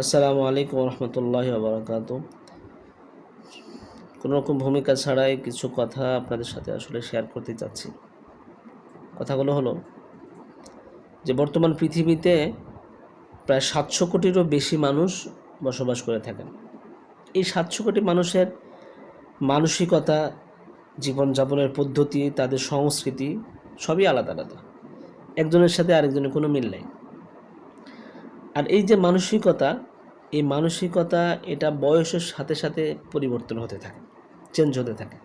আসসালামু আলাইকুম রহমতুল্লাহ বারকাত কোনো রকম ভূমিকা ছাড়াই কিছু কথা আপনাদের সাথে আসলে শেয়ার করতে চাচ্ছি। কথাগুলো হলো, যে বর্তমান পৃথিবীতে প্রায় সাতশো কোটিরও বেশি মানুষ বসবাস করে থাকেন। এই সাতশো কোটি মানুষের মানসিকতা, জীবনযাপনের পদ্ধতি, তাদের সংস্কৃতি সবই আলাদা আলাদা। একজনের সাথে আরেকজনের কোনো মিল নেই। আর এই যে মানসিকতা, এই মানসিকতা এটা বয়সের সাথে সাথে পরিবর্তন হতে থাকে চেঞ্জ হতে থাকে।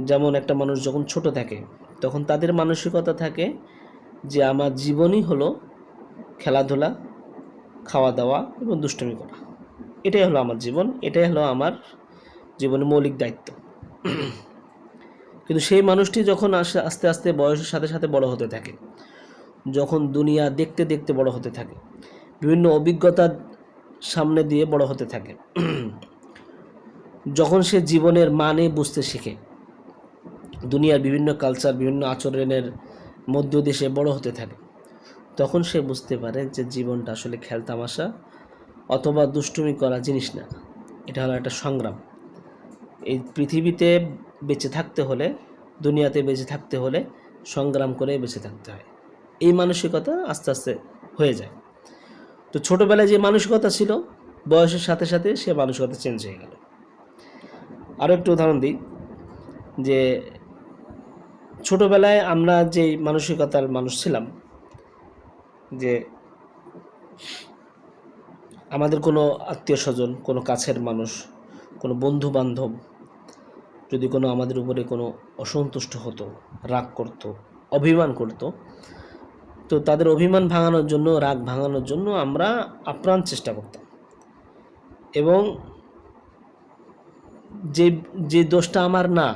যেমন একটা মানুষ যখন ছোট থাকে, তখন তাদের মানসিকতা থাকে যে আমার জীবনই হলো খেলাধুলা খাওয়া দাওয়া এবং দুষ্টুমি করা। এটাই হলো আমার জীবন, এটাই হলো আমার জীবনের মৌলিক দায়িত্ব। কিন্তু সেই মানুষটি যখন আসে, আস্তে আস্তে বয়সের সাথে সাথে বড় হতে থাকে যখন দুনিয়া দেখতে দেখতে বড় হতে থাকে, বিভিন্ন অভিজ্ঞতার সামনে দিয়ে বড় হতে থাকে। যখন সে জীবনের মানে বুঝতে শিখে, দুনিয়ার বিভিন্ন কালচার বিভিন্ন আচরণের মধ্য দিয়ে সে বড় হতে থাকে, তখন সে বুঝতে পারে যে জীবনটা আসলে খেলতামাশা অথবা দুষ্টুমি করা জিনিস না। এটা হলো একটা সংগ্রাম। এই পৃথিবীতে বেঁচে থাকতে হলে, দুনিয়াতে বেঁচে থাকতে হলে সংগ্রাম করে বেঁচে থাকতে হয়। এই মানসিকতা আস্তে আস্তে হয়ে যায়। তো ছোটোবেলায় যে মানসিকতা ছিল, বয়সের সাথে সাথে সে মানসিকতা চেঞ্জ হয়ে গেল। আরও একটু উদাহরণ দিই, যে ছোটোবেলায় আমরা যে মানসিকতার মানুষ ছিলাম, যে আমাদের কোনো আত্মীয় স্বজন, কোনো কাছের মানুষ, কোনো বন্ধু বান্ধব যদি কোনো আমাদের উপরে কোনো অসন্তুষ্ট হতো, রাগ করতো, অভিমান করতো তো তাদের অভিমান ভাঙানোর জন্য, রাগ ভাঙানোর জন্য আমরা আপ্রাণ চেষ্টা করতাম। এবং যে যে দোষটা আমার না,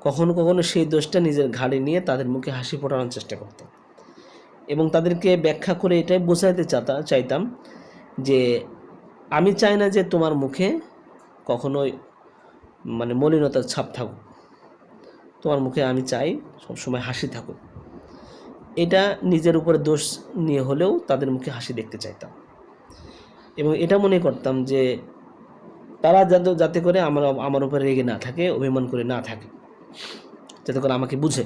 কখনো কখনো সেই দোষটা নিজের ঘাড়ে নিয়ে তাদের মুখে হাসি ফোটানোর চেষ্টা করতাম। এবং তাদেরকে ব্যাখ্যা করে এটাই বোঝাইতে চাতা, চাইতাম যে, আমি চাই না যে তোমার মুখে কখনোই মানে মলিনতার ছাপ থাকুক। তোমার মুখে আমি চাই সবসময় হাসি থাকুক। এটা নিজের উপরে দোষ নিয়ে হলেও তাদের মুখে হাসি দেখতে চাইতাম। এবং এটা মনে করতাম যে তারা যাতে যাতে করে আমার আমার উপরে রেগে না থাকে, অভিমান করে না থাকে, যাতে করে আমাকে বুঝে।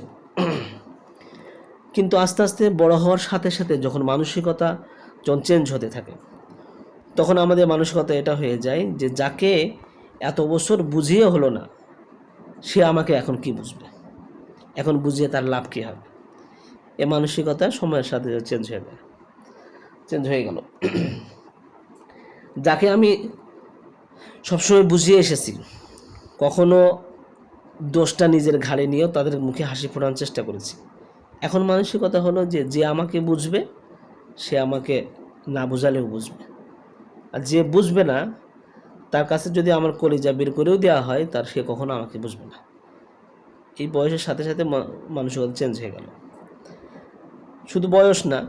কিন্তু আস্তে আস্তে বড় হওয়ার সাথে সাথে যখন মানসিকতা যখন চেঞ্জ হতে থাকে, তখন আমাদের মানসিকতা এটা হয়ে যায় যে যাকে এত বছর বুঝিয়ে হলো না, সে আমাকে এখন কি বুঝবে? এখন বুঝিয়ে তার লাভ কী হবে? এ মানসিকতা সময়ের সাথে চেঞ্জ হয়ে যায় চেঞ্জ হয়ে গেল। যাকে আমি সবসময় বুঝিয়ে এসেছি, কখনো দোষটা নিজের ঘাড়ে নিয়েও তাদের মুখে হাসি ফোটানোর চেষ্টা করেছি। এখন মানসিকতা হলো যে যে আমাকে বুঝবে, সে আমাকে না বোঝালেও বুঝবে। আর যে বুঝবে না, তার কাছে যদি আমার কলিজা বের করেও দেওয়া হয়, তার সে কখনো আমাকে বুঝবে না। এই বয়সের সাথে সাথে মানসিকতা চেঞ্জ হয়ে গেল। শুধু বয়স না,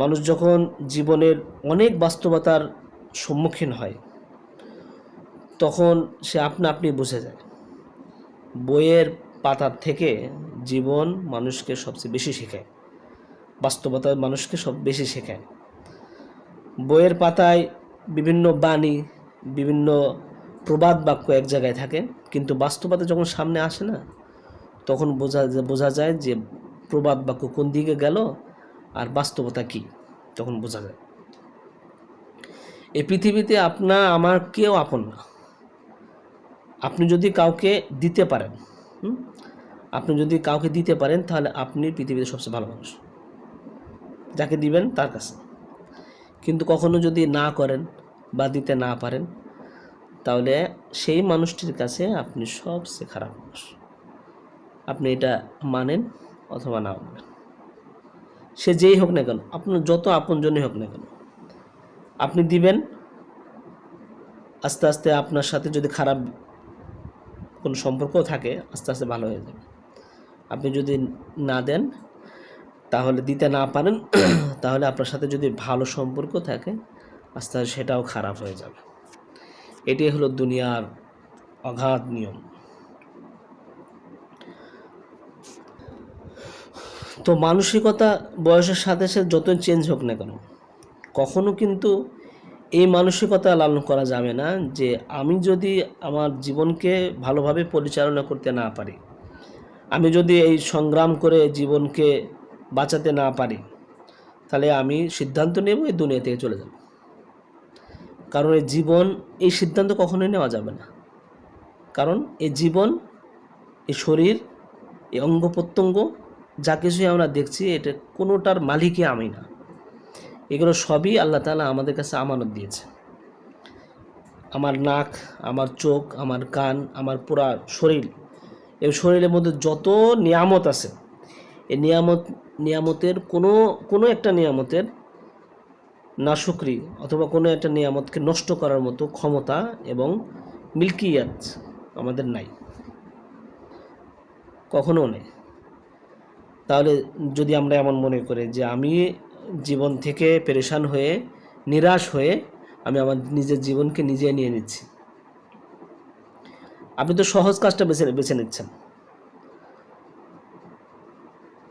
মানুষ যখন জীবনের অনেক বাস্তবতার সম্মুখীন হয়, তখন সে আপনা আপনি বুঝে যায়। বইয়ের পাতার থেকে জীবন মানুষকে সবচেয়ে বেশি শেখায়, বাস্তবতা মানুষকে সব বেশি শেখায়। বইয়ের পাতায় বিভিন্ন বাণী, বিভিন্ন প্রবাদ বাক্য এক জায়গায় থাকে, কিন্তু বাস্তবতা যখন সামনে আসে না, তখন বোঝা বোঝা যায় যে প্রবাদ বাক্য কোন দিকে গেল আর বাস্তবতা কি, তখন বোঝা যায়। এই পৃথিবীতে আপনা আমার কেউ আপন না। আপনি যদি কাউকে দিতে পারেন আপনি যদি কাউকে দিতে পারেন, তাহলে আপনি পৃথিবীতে সবচেয়ে ভালো মানুষ। যাকে দিবেন, তার কাছে। কিন্তু কখনো যদি না করেন বা দিতে না পারেন, তাহলে সেই মানুষটির কাছে আপনি সবচেয়ে খারাপ মানুষ। আপনি এটা মানেন। অথবা না মানেন সে যেই হোক না কেন, আপনার যত আপনজনই হোক না কেন, আপনি দিবেন, আস্তে আস্তে আপনার সাথে যদি খারাপ কোনো সম্পর্ক থাকে, আস্তে আস্তে ভালো হয়ে যাবে। আপনি যদি না দেন, তাহলে দিতে না পারেন, তাহলে আপনার সাথে যদি ভালো সম্পর্ক থাকে, আস্তে আস্তে সেটাও খারাপ হয়ে যাবে। এটাই হলো দুনিয়ার অগাধ নিয়ম। তো মানসিকতা বয়সের সাথে সাথে যতই চেঞ্জ হোক না কেন, কখনো কিন্তু এই মানসিকতা লালন করা যাবে না যে আমি যদি আমার জীবনকে ভালোভাবে পরিচালনা করতে না পারি, আমি যদি এই সংগ্রাম করে জীবনকে বাঁচাতে না পারি, তাহলে আমি সিদ্ধান্ত নেব এই দুনিয়া থেকে চলে যাব। কারণ এই জীবন, এই সিদ্ধান্ত কখনোই নেওয়া যাবে না। কারণ এই জীবন, এই শরীর, এই অঙ্গ প্রত্যঙ্গ যা কিছুই আমরা দেখছি, এটা কোনোটার মালিকই আমি না। এগুলো সবই আল্লাহ তাআলা আমাদের কাছে আমানত দিয়েছে। আমার নাক, আমার চোখ, আমার কান, আমার পুরা শরীর, এই শরীরের মধ্যে যত নিয়ামত আছে, এই নিয়ামত, নিয়ামতের কোনো কোনো একটা নিয়ামতের নাশুকরি অথবা কোনো একটা নিয়ামতকে নষ্ট করার মতো ক্ষমতা এবং মিল্কিয়াত আমাদের নাই। কখনো নেই। তাহলে যদি আমরা এমন মনে করি যে আমি জীবন থেকে পেরেশান হয়ে, নিরাশ হয়ে আমি আমার নিজের জীবনকে নিজে নিয়ে নিচ্ছি। আপনি তো সহজ কাজটা বেছে বেছে নিচ্ছেন।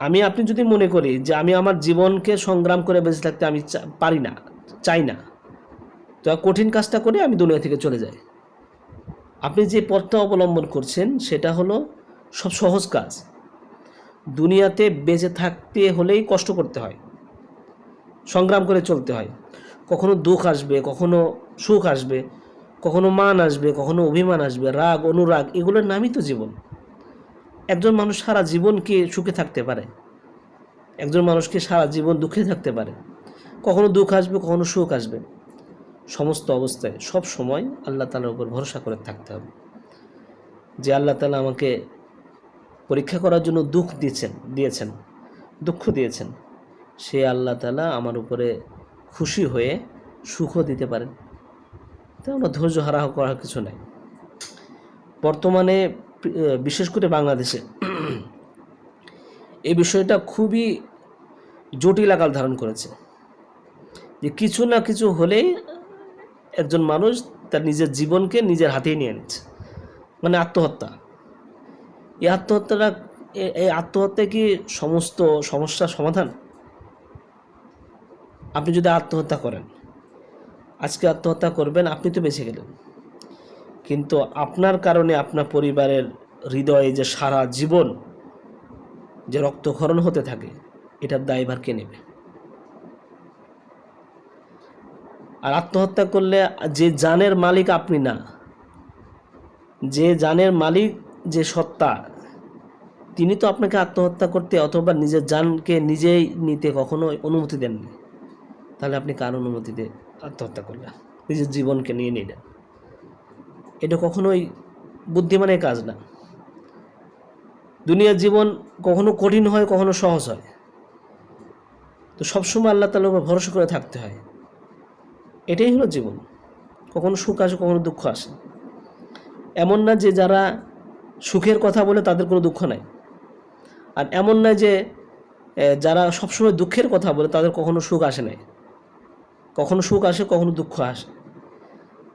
আমি, আপনি যদি মনে করি যে আমি আমার জীবনকে সংগ্রাম করে বেঁচে থাকতে আমি পারি না, চাই না, তো কঠিন কাজটা করে আমি দুনিয়া থেকে চলে যাই। আপনি যে পথটা অবলম্বন করছেন সেটা হলো সব সহজ কাজ। দুনিয়াতে বেঁচে থাকতে হলেই কষ্ট করতে হয়, সংগ্রাম করে চলতে হয়। কখনো দুঃখ আসবে, কখনো সুখ আসবে, কখনো মান আসবে, কখনো অভিমান আসবে, রাগ, অনুরাগ, এগুলোর নামই তো জীবন। একজন মানুষ সারা জীবনকে সুখে থাকতে পারে, একজন মানুষকে সারা জীবন দুঃখে থাকতে পারে। কখনো দুঃখ আসবে, কখনো সুখ আসবে। সমস্ত অবস্থায় সব সময় আল্লাহ তালার উপর ভরসা করে থাকতে হবে। যে আল্লাহ তালা আমাকে পরীক্ষা করার জন্য দুঃখ দিয়েছেন দিয়েছেন, দুঃখ দিয়েছেন। সে আল্লাহ তালা আমার উপরে খুশি হয়ে সুখও দিতে পারেন। তাই আমরা ধৈর্য হারা করার কিছু নাই। বর্তমানে বিশেষ করে বাংলাদেশে এই বিষয়টা খুবই জটিল আকার ধারণ করেছে। যে কিছু না কিছু হলেই একজন মানুষ তার নিজের জীবনকে নিজের হাতেই নিয়ে নিচ্ছে। মানে আত্মহত্যা। এই আত্মহত্যাটা এই আত্মহত্যা কি সমস্ত সমস্যার সমাধান? আপনি যদি আত্মহত্যা করেন, আজকে আত্মহত্যা করবেন, আপনি তো বেঁচে গেলেন। কিন্তু আপনার কারণে আপনার পরিবারের হৃদয়ে যে সারা জীবন যে রক্তক্ষরণ হতে থাকে, এটার দায়ভার কে নেবে? আর আত্মহত্যা করলে যে জানের মালিক আপনি না, যে জানের মালিক যে সত্তা তিনি তো আপনাকে আত্মহত্যা করতে অথবা নিজের জানকে নিজেই নিতে কখনো অনুমতি দেননি। তাহলে আপনি কার অনুমতিতে আত্মহত্যা করলেন? নিজের জীবনকে নিয়ে নিলেন। এটা কখনোই বুদ্ধিমানের কাজ না। দুনিয়ার জীবন কখনো কঠিন হয়, কখনো সহজ হয়। তো সবসময় আল্লাহ তালার উপর ভরসা করে থাকতে হয়। এটাই হলো জীবন। কখনো সুখ আসে, কখনো দুঃখ আসে। এমন না যে যারা সুখের কথা বলে তাদের কোনো দুঃখ নাই। আর এমন নয় যে যারা সবসময় দুঃখের কথা বলে, তাদের কখনো সুখ আসে নাই। কখনো সুখ আসে, কখনো দুঃখ আসে।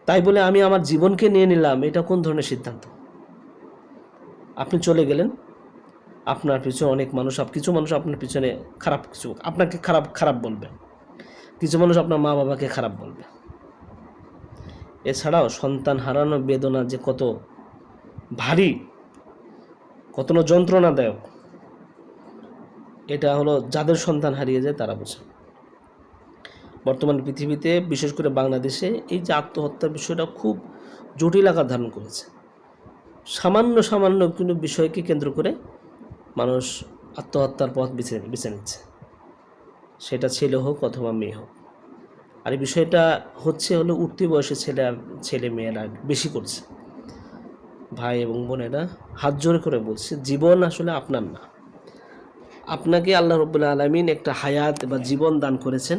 তাই বলে আমি আমার জীবনকে নিয়ে নিলাম, এটা কোন ধরনের সিদ্ধান্ত? আপনি চলে গেলেন, আপনার পিছনে অনেক মানুষ কিছু মানুষ আপনার পিছনে খারাপ কিছু, আপনাকে খারাপ খারাপ বলবে। কিছু মানুষ আপনার মা বাবাকে খারাপ বলবে। এছাড়াও সন্তান হারানো বেদনা যে কত ভারী, কত যন্ত্রণাদায়ক এটা হলো যাদের সন্তান হারিয়ে যায় তারা বোঝে। বর্তমান পৃথিবীতে বিশেষ করে বাংলাদেশে এই যে আত্মহত্যার বিষয়টা খুব জটিল আকার ধারণ করেছে। সামান্য সামান্য কোনো বিষয়কে কেন্দ্র করে মানুষ আত্মহত্যার পথ বেছে বেছে নিচ্ছে। সেটা ছেলে হোক অথবা মেয়ে হোক। আর এই বিষয়টা হচ্ছে হলো উঠতি বয়সে ছেলে ছেলে মেয়েরা বেশি করছে। ভাই এবং বোনেরা হাত জোরে করে বলছে, জীবন আসলে আপনার না। আপনাকে আল্লাহ রবুল্লা আলমিন একটা হায়াত বা জীবন দান করেছেন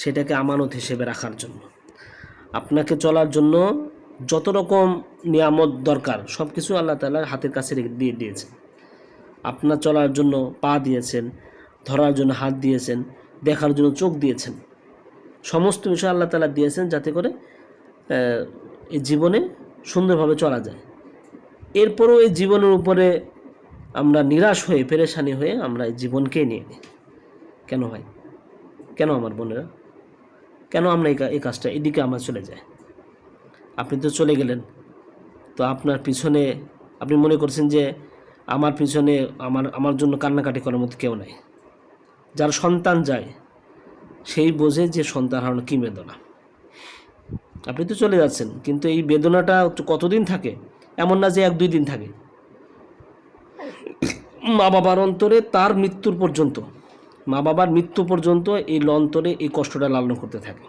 সেটাকে আমানত হিসেবে রাখার জন্য। আপনাকে চলার জন্য যত রকম নিয়ামত দরকার সব কিছু আল্লাহ তালা হাতের কাছে দিয়ে দিয়েছেন। আপনার চলার জন্য পা দিয়েছেন, ধরার জন্য হাত দিয়েছেন, দেখার জন্য চোখ দিয়েছেন। সমস্ত বিষয় আল্লাহ তালা দিয়েছেন যাতে করে এই জীবনে সুন্দরভাবে চলা যায়। এরপরও এই জীবনের উপরে আমরা নিরাশ হয়ে, পেরেশানি হয়ে আমরা এই জীবনকেই নিয়ে নিই। কেন ভাই? কেন আমার বোনেরা? কেন আমরা এই কাজটা এদিকে আমরা চলে যাই আপনি তো চলে গেলেন। তো আপনার পিছনে, আপনি মনে করছেন যে আমার পিছনে আমার আমার জন্য কান্নাকাটি করার মতো কেউ নাই। যার সন্তান যায়, সেই বোঝে যে সন্তান হারানো কী বেদনা। আপনি তো চলে যাচ্ছেন, কিন্তু এই বেদনাটা কতদিন থাকে? এমন না যে এক দুই দিন থাকে। মা বাবার অন্তরে তার মৃত্যুর পর্যন্ত, মা বাবার মৃত্যু পর্যন্ত এই অন্তরে এই কষ্টটা লালন করতে থাকে।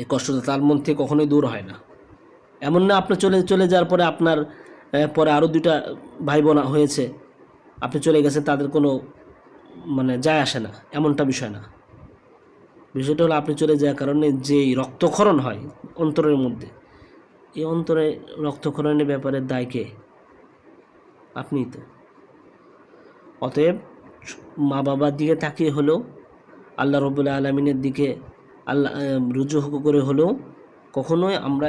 এই কষ্টটা তার মন থেকে কখনোই দূর হয় না। এমন না আপনি চলে চলে যাওয়ার পরে আপনার পরে আরও দুইটা ভাই বোন হয়েছে, আপনি চলে গেছেন, তাদের কোনো মানে যায় আসে না, এমনটা বিষয় না। বিষয়টা হলো আপনি চলে যাওয়ার কারণে যেই রক্তক্ষরণ হয় অন্তরের মধ্যে, এই অন্তরে রক্তক্ষরণের ব্যাপারে দায় কে আপনিই তো। অতএব মা বাবার দিকে তাকিয়ে হলেও, আল্লাহ রবুল্লা আলমিনের দিকে আল্লাহ রুজু করে হলেও কখনোই আমরা